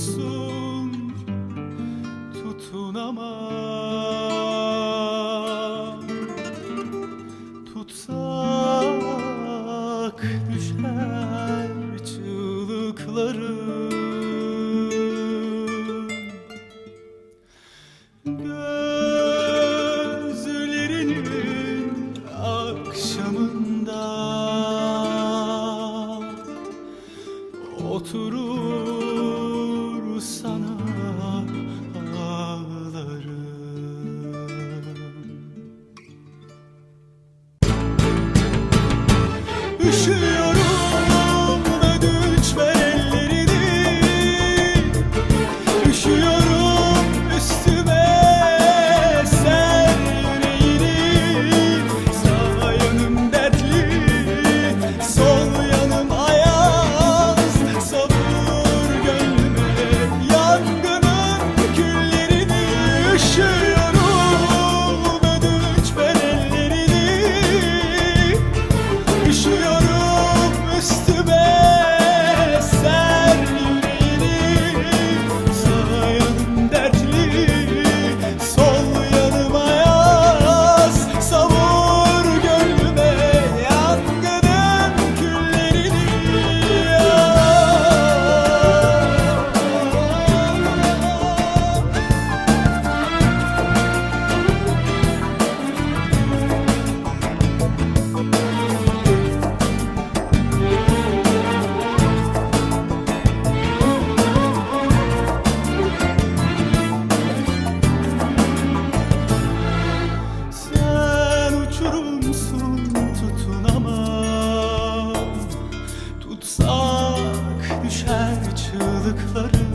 uçurumsun tutunamam. Tutsak düşer çığlıklarım Gözlerinin akşamında Üşüyorum ödünç ver ellerini. Üşüyorum üstüme yüreğini. Sağ yanım sol yanım ayaz. Savur gönlüme yangının küllerini. Üşüyorum Üşüyorum çığlıklarım